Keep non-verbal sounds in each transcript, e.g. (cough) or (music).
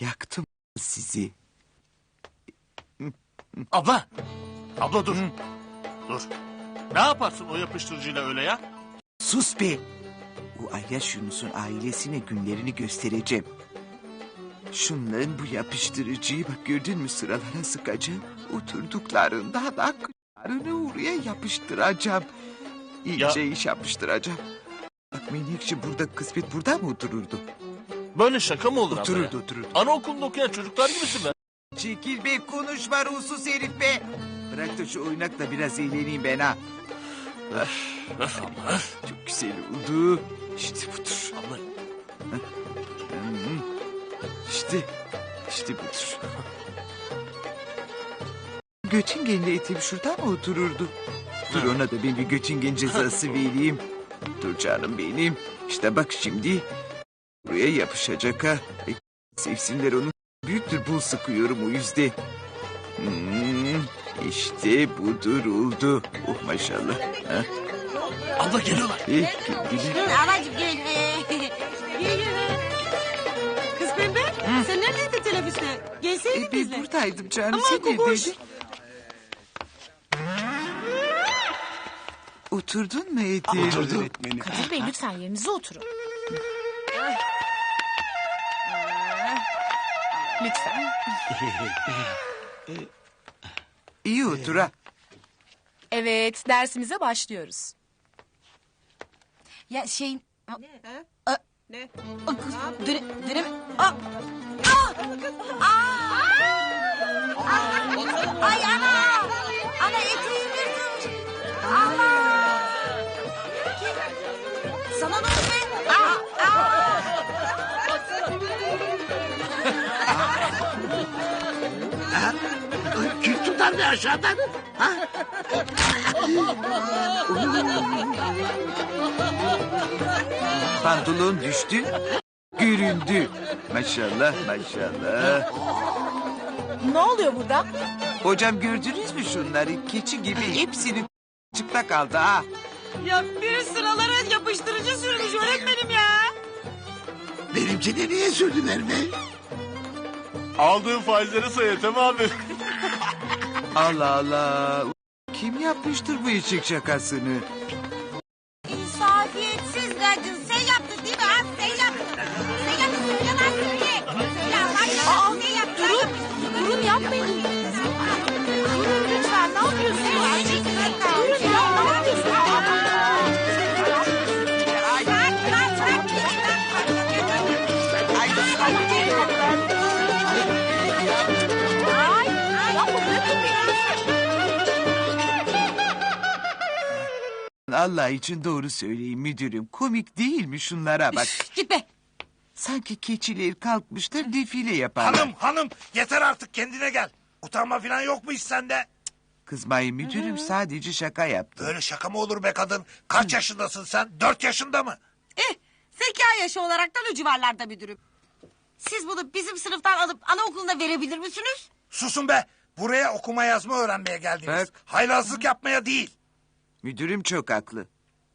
Yaktım sizi. Abla. Abla dur. Dur. Ne yaparsın o yapıştırıcıyla öyle ya? Sus be. O Ayyaş Yunus'un ailesine günlerini göstereceğim. Şunların bu yapıştırıcıyı bak gördün mü sıralara sıkacağım. Oturduklarında aklarını oraya yapıştıracağım. İyice iş yapıştıracağım. Bak Menekşe burada kısmet burada mı otururdu? Böyle şaka mı olur abla Otururdu ya? otururdu. Anaokulunda okuyan çocuklar gibisin be. Çekil be konuşma ruhsuz herif be. Bırak da şu oynakla biraz eğleneyim ben ha. Öf öf. Çok güzel oldu. İşte budur. Abla. İşte, işte budur. (laughs) Götüngenli etim şurada mı otururdu? Dur ona da ben bir götüngen cezası (laughs) vereyim. Dur canım benim. İşte bak şimdi buraya yapışacak ha. E, sevsinler onu. Büyüktür bul sıkıyorum o yüzden. Hmm, işte budur oldu. Oh maşallah. Ha? abla geliyorlar. Eh, kendini- Anacığım gel. (laughs) Kız pembe sen neredeydin teneffüste? Gelseydin E, ben bizle. buradaydım canım. Ama Sen kokuş. neredeydin? Oturdun mu Edir? Oturdum. Kadir Bey lütfen yerinize oturun. Lütfen. İyi otur ha. Evet dersimize başlıyoruz. Ya şey... Ne? A- Ne? a- kız, döne, döne, a, a, a, ay ana, ana eteğim yırtılmış. Allah. Sana ne oldu be? Be aşağıdan? Pantolon düştü. Göründü. Maşallah maşallah. Ne oluyor burada? Hocam gördünüz mü şunları? Keçi gibi hepsini çıplak kaldı ha. Ya bir sıralara yapıştırıcı sürmüş öğretmenim ya. Benimkine niye sürdüler be? Aldığın faizleri say Ethem abi. Allah Allah. Kim yapmıştır bu eşek şakasını? Allah için doğru söyleyin müdürüm. Komik değil mi şunlara bak. Git be. Sanki keçiler kalkmışlar defile yaparlar. Hanım hanım yeter artık kendine gel. Utanma falan yok mu hiç sende? Kızmayın müdürüm sadece şaka yaptım. Böyle şaka mı olur be kadın? Kaç yaşındasın sen? Dört yaşında mı? Eh, zeka yaşı olaraktan o civarlarda müdürüm. Siz bunu bizim sınıftan alıp anaokuluna verebilir misiniz? Susun be. Buraya okuma yazma öğrenmeye geldiniz. Bak. Haylazlık yapmaya değil. Müdürüm çok haklı.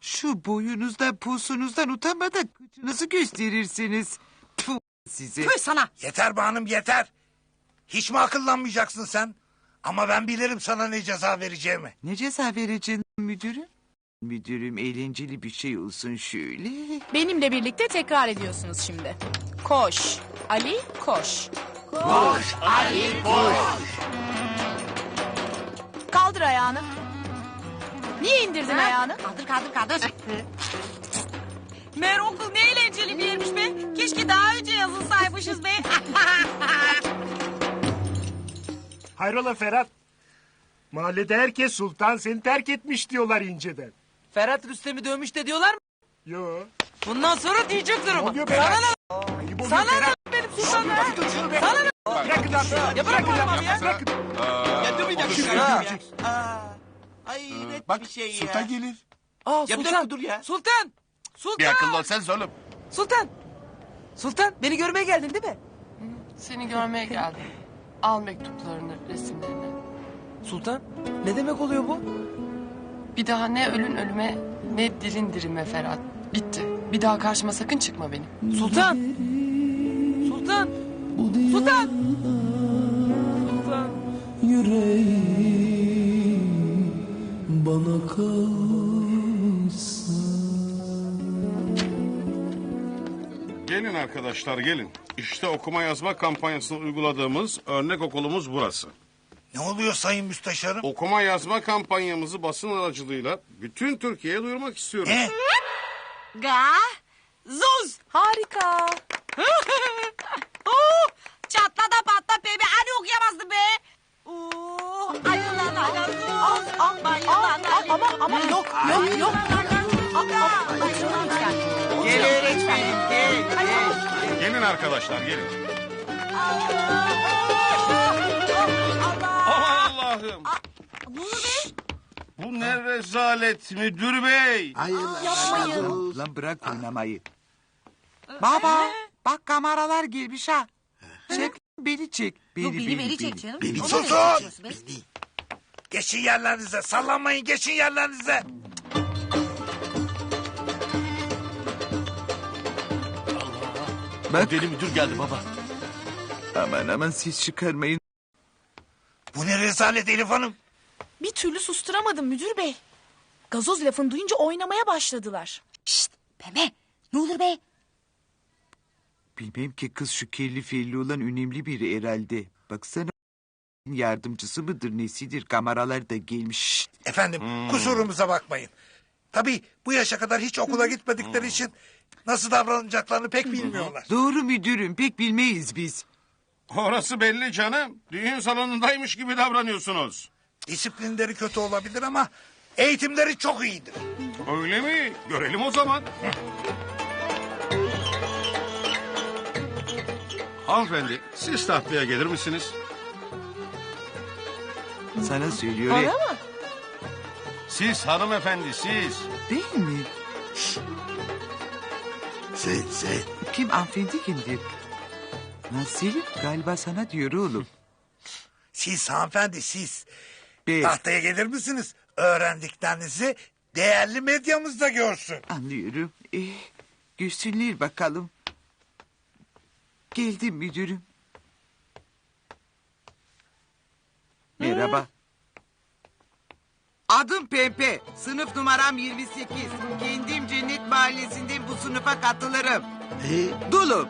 Şu boyunuzdan posunuzdan utanmadan kıçınızı gösterirsiniz. Tfu size. Tüh sana. Yeter be hanım yeter. Hiç mi akıllanmayacaksın sen? Ama ben bilirim sana ne ceza vereceğimi. Ne ceza vereceksin müdürüm? Müdürüm eğlenceli bir şey olsun şöyle. Benimle birlikte tekrar ediyorsunuz şimdi. Koş. Ali koş. Koş Ali koş. Kaldır ayağını. Niye indirdin ayağını? Kaldır kaldır kaldır. Meğer okul ne eğlenceli bir yermiş be. Keşke daha önce yazılsaymışız be. (laughs) Hayrola Ferhat? Mahallede herkes sultan seni terk etmiş diyorlar inceden. Ferhat Rüstem'i dövmüş de diyorlar mı? Yo. Bundan sonra diyecektir Ne ama. oluyor? Sana ne? Ayıp oluyor Sana ne Ferhat. benim sultanım? Dur şunu be. Sana ne? Bırakın lan. Ya bırak oğlum ya. Bırakın. Ya dövmeyeceğim Şimdi şimdi ha. göreceksin. Ay iğrenç Bak bir şey ya. sultan gelir. Aa Ya bir sultan. dakika dur ya. Sultan. Sultan. Bir akıllı ol sen oğlum. Sultan. Sultan beni görmeye geldin değil mi? Seni görmeye geldim. Al mektuplarını, resimlerini. Sultan ne demek oluyor bu? Bir daha ne ölün ölüme ne dilin dirime Ferhat. Bitti. Bir daha karşıma sakın çıkma benim. Sultan. Sultan. Sultan. Bana kalsa Gelin arkadaşlar gelin. İşte okuma yazma kampanyasını uyguladığımız örnek okulumuz burası. Ne oluyor sayın müsteşarım? Okuma yazma kampanyamızı basın aracılığıyla bütün Türkiye'ye duyurmak istiyoruz. Ne? Ga. Zuz. Harika. (laughs) ama yok yok yok. Gel öğretmenim gel. gel. Gelin arkadaşlar gelin. Aman Allah'ım. Bu ne rezalet müdür bey. Lan bırak oynamayı. Baba bak kameralar gelmiş ha. Çek beni çek. Beni beni, beni. Susun! Geçin yerlerinize. Sallanmayın geçin yerlerinize. Bak Deli müdür geldi baba. aman aman siz çıkarmayın. Bu ne rezalet Elif Hanım? Bir türlü susturamadım müdür bey. Gazoz lafını duyunca oynamaya başladılar. Şşt pembe. Ne olur be. Bilmem ki kız şu kelli felli olan önemli biri herhalde. Baksana yardımcısı mıdır nesidir kameralar da gelmiş. Efendim kusurumuza bakmayın. Tabii bu yaşa kadar hiç okula gitmedikleri için nasıl davranacaklarını pek bilmiyorlar. Doğru müdürüm pek bilmeyiz biz. Orası belli canım. Düğün salonundaymış gibi davranıyorsunuz. Disiplinleri kötü olabilir ama eğitimleri çok iyidir. Öyle mi? Görelim o zaman. Hanımefendi siz tahtaya gelir misiniz? Sana söylüyor. Bana mı? Siz hanımefendi siz. Değil mi? Sen sen. Kim hanımefendi kimdir? Selim galiba sana diyor oğlum. Siz hanımefendi siz. Be, Tahtaya gelir misiniz? Öğrendiklerinizi değerli medyamızda görsün. anlıyorum. Eh, görsünler bakalım. Geldim müdürüm. Merhaba. Adım Pempe. Sınıf numaram 28. Kendim Cennet Mahallesi'nden bu sınıfa katılırım. Dulum.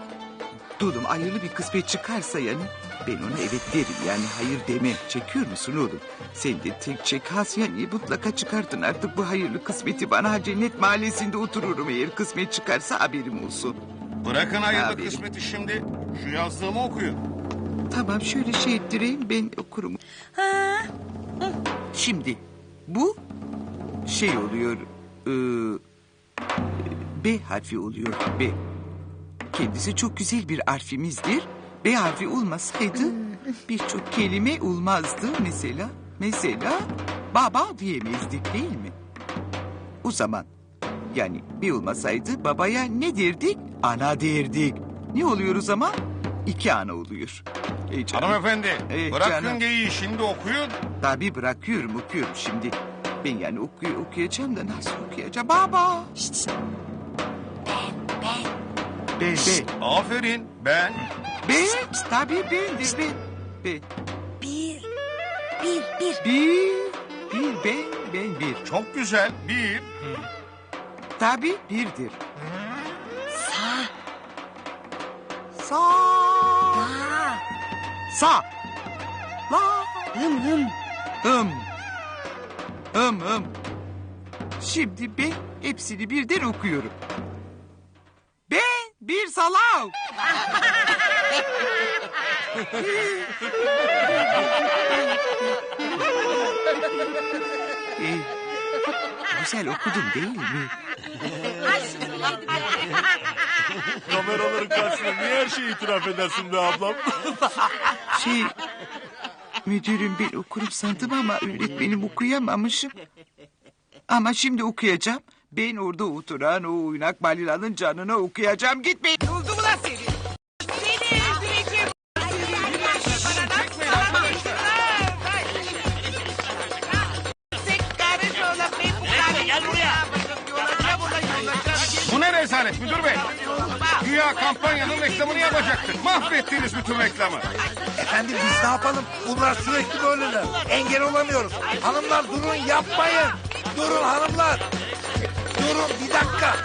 Dulum hayırlı bir kısmet çıkarsa yani ben ona evet derim yani hayır demem. Çekiyor musun oğlum? Sen de tek çek has yani mutlaka çıkartın artık bu hayırlı kısmeti bana Cennet Mahallesi'nde otururum eğer kısmet çıkarsa haberim olsun. Bırakın hayırlı Abi. kısmeti şimdi. Şu yazdığımı okuyun. Tamam şöyle şey ettireyim ben okurum. Şimdi bu şey oluyor. e, B harfi oluyor B. Kendisi çok güzel bir harfimizdir. B harfi olmasaydı birçok kelime olmazdı mesela. Mesela baba diyemezdik değil mi? O zaman yani B olmasaydı babaya ne derdik? Ana derdik. Ne oluyor o zaman? İki ana oluyor. Ey canım. Hanımefendi Evet, bırakın canım. geyiği şimdi okuyun. Tabii bırakıyorum okuyorum şimdi. Ben yani okuy okuyacağım da nasıl okuyacağım? Baba. Ben ben. Aferin ben. Ben tabii bendir ben. Ben. Bir. Bir. Bir. Bir. Bir ben ben bir. Çok güzel. Bir. Tabii birdir. Sağ. Sağ. Sağ. La. Hım hım. Hım. Hım hım. Şimdi ben hepsini birden okuyorum. Ben bir salak. (laughs) Ee, güzel okudum değil mi? Kameraların karşısında niye her şeyi itiraf edersin be ablam? (laughs) Şey, müdürüm ben okurum sandım ama öğretmenim okuyamamışım. Ama şimdi okuyacağım. Ben orada oturan o oynak balilanın canına okuyacağım. Gitmeyin. Oldu mu lan seni? Kampanyanın reklamını yapacaktık. Mahvettiniz bütün reklamı. Efendim biz ne yapalım? Bunlar sürekli böyleler. Engel olamıyoruz. Hanımlar durun yapmayın. Durun hanımlar. Durun bir dakika.